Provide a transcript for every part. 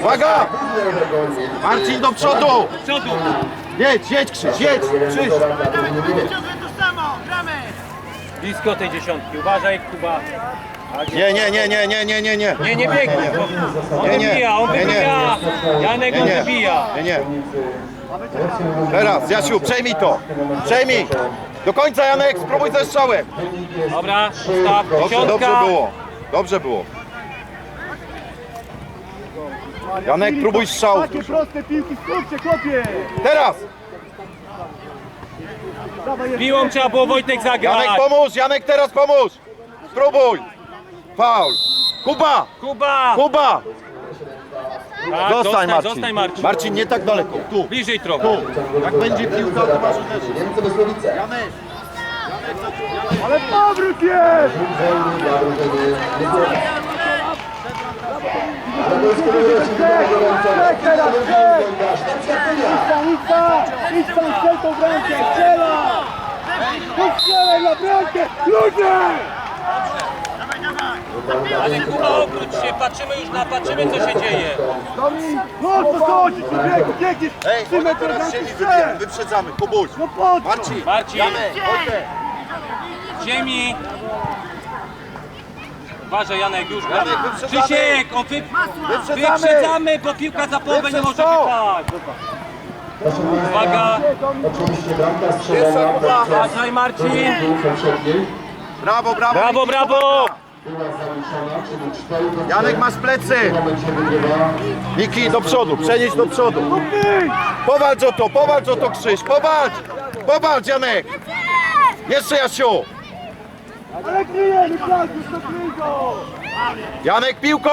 Uwaga! Marcin do przodu! Przodu! Jedź, jedź Krzyś, jedź! Krzyś! Ciągle to samo, gramy! Blisko tej dziesiątki. Uważaj, Kuba. Nie, nie, nie, nie, nie, nie, nie, nie. Nie, nie biegnie. On Nie, nie. wybija, on wybija. Janek, Nie, on nie, wybija. nie, nie. Teraz, Jasiu, przejmij to! Przejmij! Do końca Janek, spróbuj ze strzałem! Dobra, stop. Dobrze, dobrze było. Dobrze było. Janek, próbuj strzał. Takie proste piłki, skupcie, kopie! Teraz! Piłą trzeba było Wojtek zagrać. Janek, pomóż! Janek, teraz pomóż! Spróbuj! Faul! Kuba! Kuba! Kuba! Tak, Zostań, Marcin. Zostań, Marcin. Marcin, nie tak daleko. Tu. Bliżej trochę. Tu. Jak będzie piłka, to masz uderzyć. Niemcy. Janek! Ale powrót jest! Dla Wysłowic. Ale to jest kolejny Tak, teraz, tak! Idź tam, strzel tą bramkę, strzela! Strzelaj na bramkę, ludzie! Ale Kuba, obróć się, patrzymy już na, patrzymy co się dzieje. No to chodzi, człowieku, biegniesz Ej, 3 oni metry od teraz bramki, siedzi, strzel! wyprzedzamy. Kubuś! No po co? Marcin! Marcin, ziemi. Uważaj Janek, już wyprzedzamy. Krzysiek, on wy... Wyprzedzamy! wyprzedzamy, bo piłka za połowę nie może Wyprzedz to. wypać. Uwaga, Oczywiście bramka strzelona w bramce uważaj Marcin. poprzedniej. Brawo, brawo! Brawo, brawo. Była zaliczona, czyli 4 do Janek, masz plecy! Momencie wygrywa Miki, do przodu, przenieść do przodu. Powalcz o to, powalcz o to Krzyś, powalcz! Powalcz Janek! Jeszcze Jasiu! Ale kryjemy, Klaudiusz, to kryj go! Janek piłką!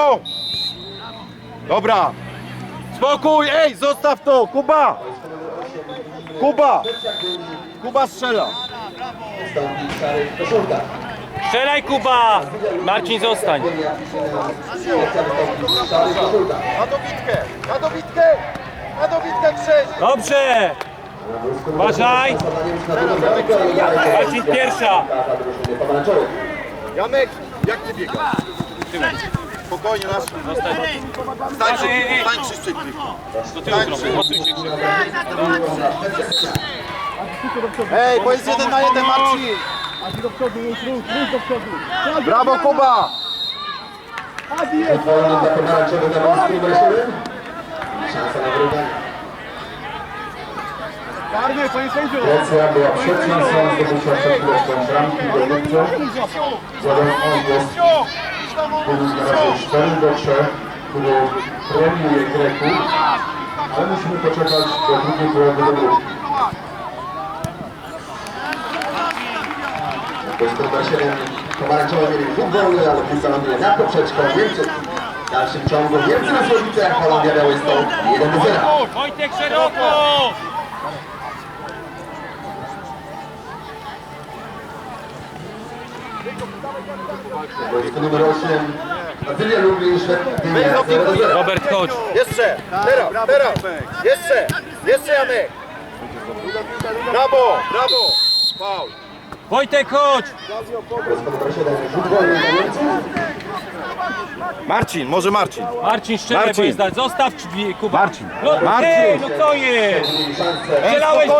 Dobra. Spokój, ej, zostaw to, Kuba! Kuba! Kuba strzela. Strzelaj Kuba. Marcin zostań. Na dobitkę, na dobitkę! Na dobitkę Krzyś! Dobrze. Uważaj. Marcin pierwsza. Janek, jak ty biegasz? Spokojnie, nasz. Stań się, Ej, ej. stań krzyczy. Ej, bo jest jeden na jeden, Marcin! Adi do przodu, przodu! Brawo Kuba! Adi jest! Wolny dla pomarańczowych zawodników numer 7. Szansa na wyrównanie. Grecja była przed szansą zdobycia przed chwileczką bramki do Lubcia. Zatem on jest razie 4 do 3, który premiuje Greków, ale musimy poczekać do drugiej połowy dogrywki. To jest numer 7. Pomarańczowe mieli dwóch wolny, ale piłka ląduje na poprzeczkę Niemców. W dalszym ciągu Niemcy na Słowice, a Holandia Białystok 1 do 0. Wojtek szeroko. Boisko numer 8. Brazylia Lublin, Szwecja 0 do 0. Robert, chodź. Jeszcze! Teraz, teraz! Jeszcze! Jeszcze Janek! Brawo, brawo! Faul! Wojtek, chodź. Boisko numer 7. Rzut wolny dla Niemców. Marcin, może Marcin. Marcin bo Marcin. jest dalej. Zostaw drzwi, Kuba. Marcin. No Marcin. ty, no co jest? Strzelałeś!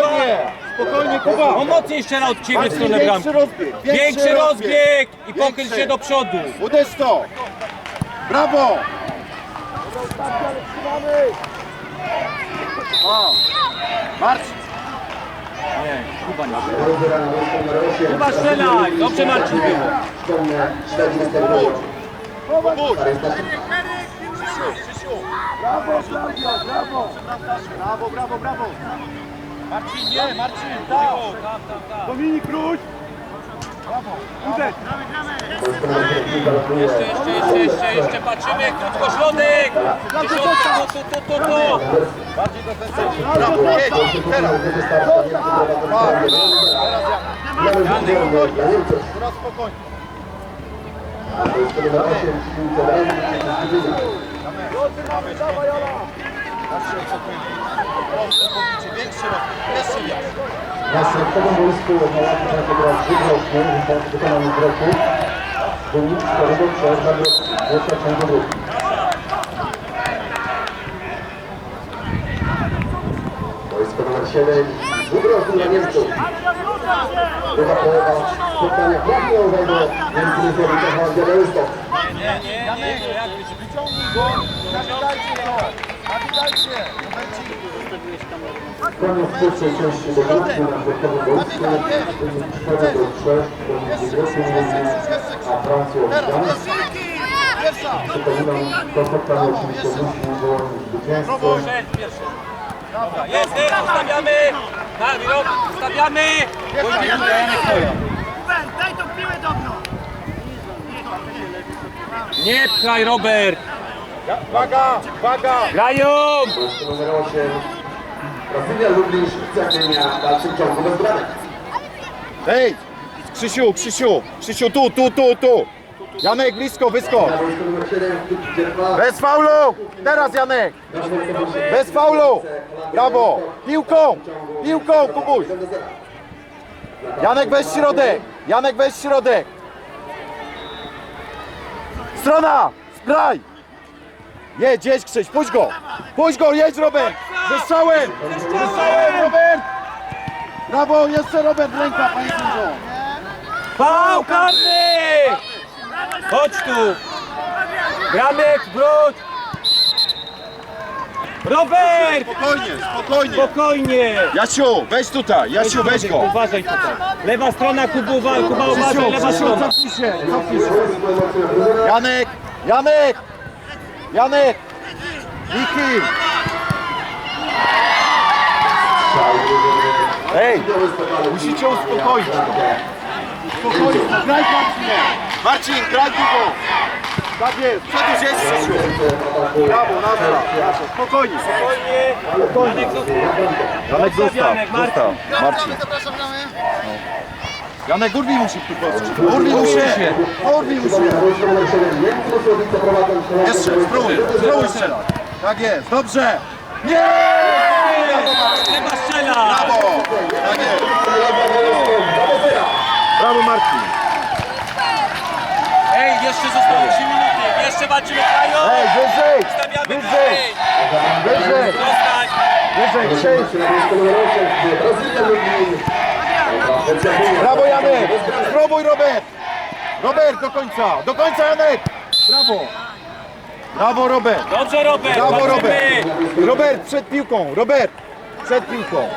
Spokojnie, Kuba! On mocniej strzelał od ciebie w stronę bramki. większy rozbieg! Większy rozbieg i pochyl Większy. się do przodu. Uderz to! Brawo! O. Marcin! Nie, Kuba nie. 0 na boisko numer 8. Kuba strzelaj. Dobrze Marcin było. Przypomnę, 40 minut. Pobudź! To jest nasz Krzysiu, Krzysiu! Brawo, Klaudia, brawo! Brawo, brawo, brawo! Marcin, nie, Marcin! Tak! Dominik Kruś! Brawo! Uderz! boisko numer 7. Piłka ląduje. Jeszcze, jeszcze, jeszcze, jeszcze, jeszcze patrzymy. Krótko środek. Dziesiątka, to, to, to, to, to. Bardziej defensywnie. Brawo, jedź! Teraz! Teraz wolny dla Niemców. Coraz spokojnie. Boisko numer 8. Piłka bramki Zawsze oczekuję. Proszę, podbicie większy rok. Jeszcze większy. Na środkowym boisku Polacy będą grać dwie kroki, wykonanie kroku. Wynik składowy przez Mariusz w ciągu drugim. Boisko numer 7. Dwukrotnie dla Niemców. Druga połowa spotkania prawie owego Niemcy nie zrobili to chyba Nie, nie, nie, nie. Wyciągnij go. Zaczekajcie go być? Koniec pierwszej części dogrywki na środkowym boisku. 4 do 3 do Niemcy a Francja Gdańsk. Przypominam, to spotkanie oczywiście musi wyłonić pierwszy. Dobra, jest, ustawiamy. Na rok, ustawiamy. Daj tą piłę dobrą! Nie pchaj, Robert. Uwaga, uwaga! Grają. Numer 8. Brazylia Lublin, w dalszym ciągu bez bramek. Ej! Krzysiu, Krzysiu, Krzysiu, tu, tu, tu, tu! Janek, blisko, wyskocz! Na boisku numer 7 Klub Dzierpa. Bez faulu! Teraz Janek! Bez faulu! Brawo! Piłką! Piłką, Kubuś! Janek, weź środek! Janek, weź środek! Strona! Skraj! Jedź, jedź Krzyś, puść go! Puść go, jedź Robert! Ze strzałem! Ze strzałem, Robert! Brawo, jeszcze Robert, ręka, panie sędzio! Pał karny. Chodź tu. Gramek, wróć. Robert. Spokojnie, spokojnie! Spokojnie. Jasiu, weź tutaj, Jasiu, weź go! Uważaj tutaj. Lewa strona, Kuba, uważaj, Kuba, uważaj, lewa Krzysiu, strona. cofnij się, cofnij się! Janek! Janek! Janek! Niki! Ej! Musicie uspokoić go. Spokojnie, graj Marcinie! Marcin, graj długo! Tak jest, przodu jest Krzysiu! Brawo, nazwa! Spokojnie, spokojnie! Janek zostaw, Janek, Marcin. zostaw. Marcin. Janek, urwij mu się tylko. Urwij mu się! Urwij mu się! Na boisku numer 7 Niemcy Mysłowice prowadzą kolejne Jeszcze, spróbuj, spróbuj strzelać. Tak jest, dobrze! Nie! Trzeba strzelać. Brawo! Tak jest. Brawo Marcin! Ej, jeszcze zostały 3 minuty. Jeszcze walczymy krają. Ej, wyżej! Stawiamy Wyżej! Wyżej! Zostań. Wyżej, krzyż! Na Spróbuj Robert! Robert do końca! Do końca Janek! Brawo! Brawo Robert! Dobrze, Robert. Brawo. Robert! Robert przed piłką! Robert! Przed piłką!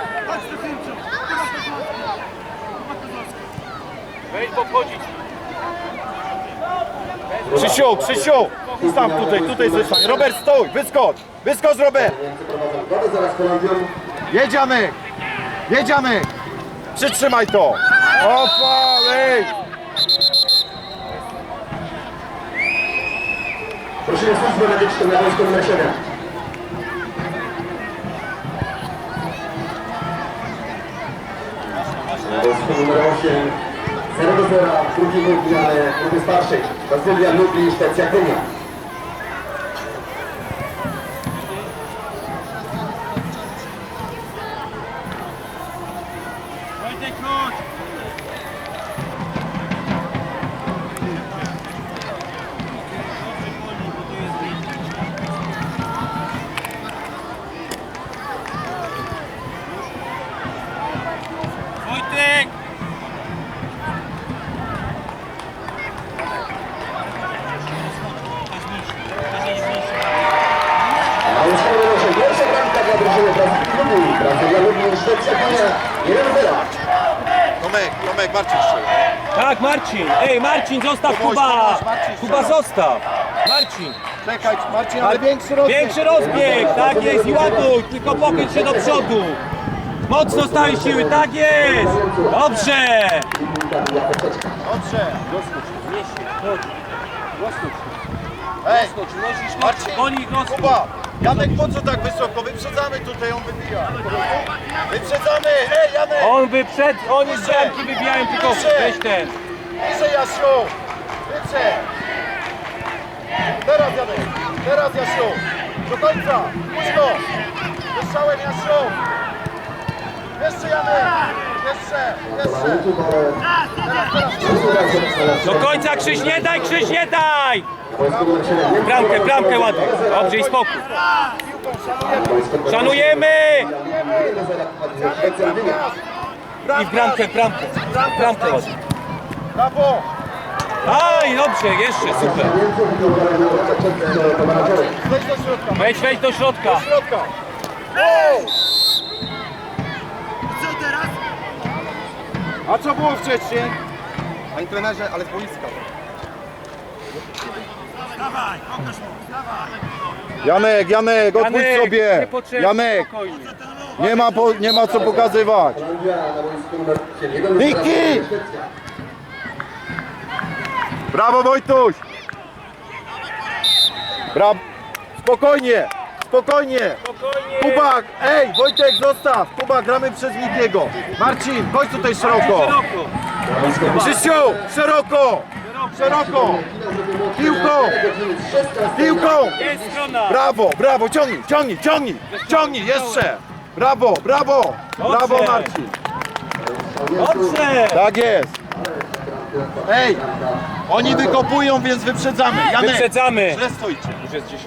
Wejdź podchodzić. Krzysiu, Krzysiu! Tam tutaj, tutaj zostań. Robert stój! Wyskocz! Wyskocz Robert! Jedź Janek! Przytrzymaj to! O faul, ej! Prosimy służbę medyczną na numer 7. Na boisku numer 8 0 do 0 drugi gol wbijany grupy starszej. Brazylia Lublin, Szwecja Gdynia. Marcin, zostaw Kuba! Kuba, zostaw! Marcin! Czekaj, Marcin, ale większy rozbieg. Większy rozbieg, tak jest i ładuj, tylko pochyl się do przodu. Mocno stałej siły, tak jest! Dobrze! Dobrze. Ej, Marcin. Kuba, Janek, po co tak wysoko? Wyprzedzamy tutaj, on wybija. Wyprzedzamy, ej Janek! On wyprzed, oni z bramki wybijają, tylko weź ten. Wyżej Jasiu! Wyżej! Teraz Janek, teraz Jasiu! Do końca! Puść go! Wystrzałem Jasiu! Jeszcze Janek! Jeszcze! Do końca Krzyś, nie daj Krzyś, nie daj! Wojsko numer 7. Bramkę, bramkę ładnie. Dobrze i spokój. Szanujemy! I bramkę, bramkę. Bramkę ładnie. Brawo! Aj, dobrze, jeszcze, super. Wejdź do środka, Wejdź, wejdź do środka. środka! Co teraz? A co było wcześniej? Panie trenerze, ale z boiska. Dawaj, pokaż mu, dawaj. Janek, Janek, odpuść Janek, sobie! niepotrzebnie, Janek, spokojnie. nie ma, po, nie ma co pokazywać! Niki! Brawo Wojtuś! Brawo! Spokojnie! Spokojnie! Kubak! Ej, Wojtek, zostaw! Kubak, gramy przez Mikiego! Marcin, chodź tutaj szeroko! Krzysiu, szeroko! Szeroko! Piłką! Piłką! Jest strona. Brawo, brawo, ciągnij, ciągnij, ciągnij, ciągnij, jeszcze! Brawo, brawo, brawo. Marcin! Dobrze. Tak jest! Ej, oni wykopują, więc wyprzedzamy. Janek, Wyprzedzamy. źle stoicie. Już jest 10.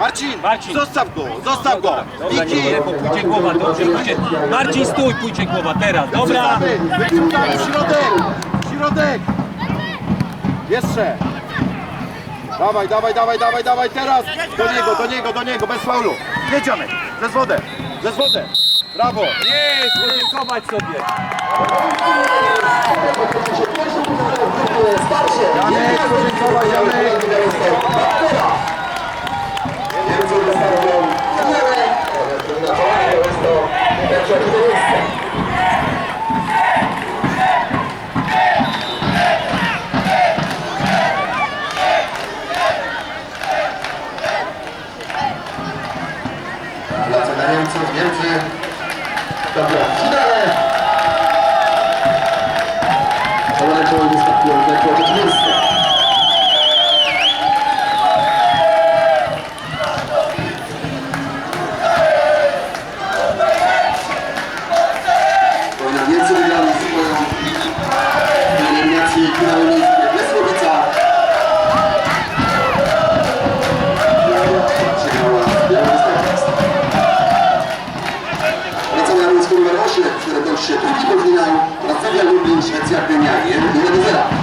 Marcin, Marcin. zostaw go, zostaw go! Dobra, Niki, nie, pójdzie głowa, dobrze, pójdzie. Marcin, stój, pójdzie głowa, teraz, dobra. wyprzedzamy, wyprzedzamy, środek, środek! Jeszcze! Dawaj, dawaj, dawaj, dawaj, dawaj, teraz! Do niego, do niego, do niego, bez faulu! Janek, ze wodę, ze wodę! Brawo! Jest, podziękować sobie. Janek, podziękować, Janek! Na Niemców, Niemcy. Dobra, na człowiek miejsce. Niemcy wygrali swoją eliminację finały miejskie Białymstokiem. Wracamy na boisko numer 8, które toczy się drugi podfinał. Wrocławia Lublin, Szwecja, Gdynia 1 do 0.